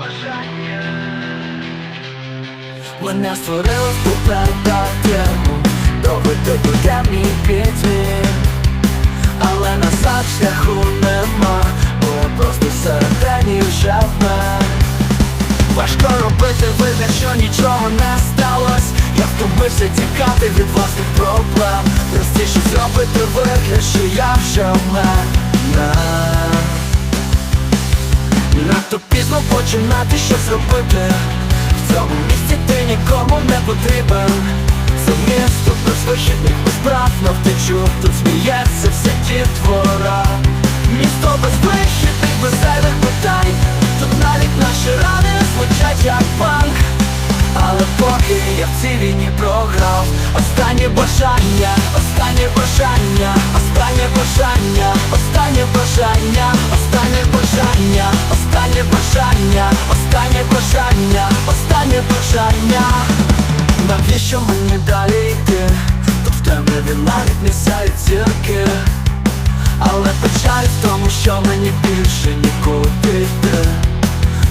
бажання. Мене створили попередати Доведи до темні пітьмі Але назад шляху нема Бо я просто всередині вже вмер. Важко робити вигляд, що нічого не сталось Я втомився тікати від власних проблем. Простіше зробити вигляд, що я вже вмер Надто пізно починати щось робити. В цьому місті ти нікому не потрібен. Це місто без вихідних безправно втечу. Тут сміється вся дітвора. Місто без вихідних, без зайвих питань. Тут навіть наші рани звучать як панк. Але поки я в цій війні програв Останнє бажання, останнє бажання, останнє бажання, останнє бажання, останнє бажання, бажання Навіщо мені далі йти? Тут в темряві навіть не сяють зірки. Але печаль в тому, що мені більше ніколи піти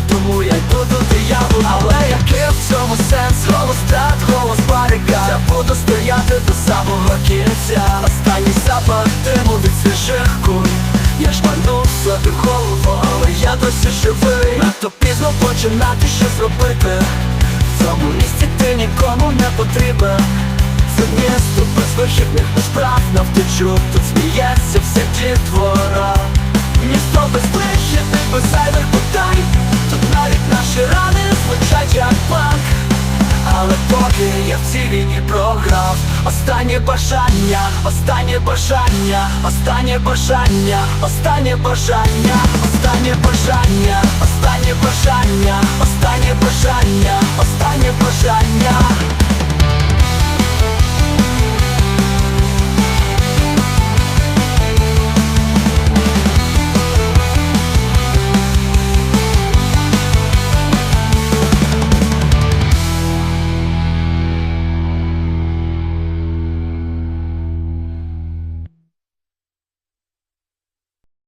тому я йду я буду Але який в цьому сенс? Голос трат, голос барика Я буду стояти до самого кінця. Останній запах диму від свіжих куль. Я шмарнув собі голову, але я досі живий. Надто пізно починати щось робити Цьому місці ти нікому не потрібен Це місто без вихідних безправ навтечу. Тут сміється вся дітвора. Місто без вихідних, без зайвих питань. Тут навіть наші рани звучать як панк. Але поки я в цій війні програв. Останнє бажання, останнє бажання, останнє бажання, останнє бажання, останнє бажання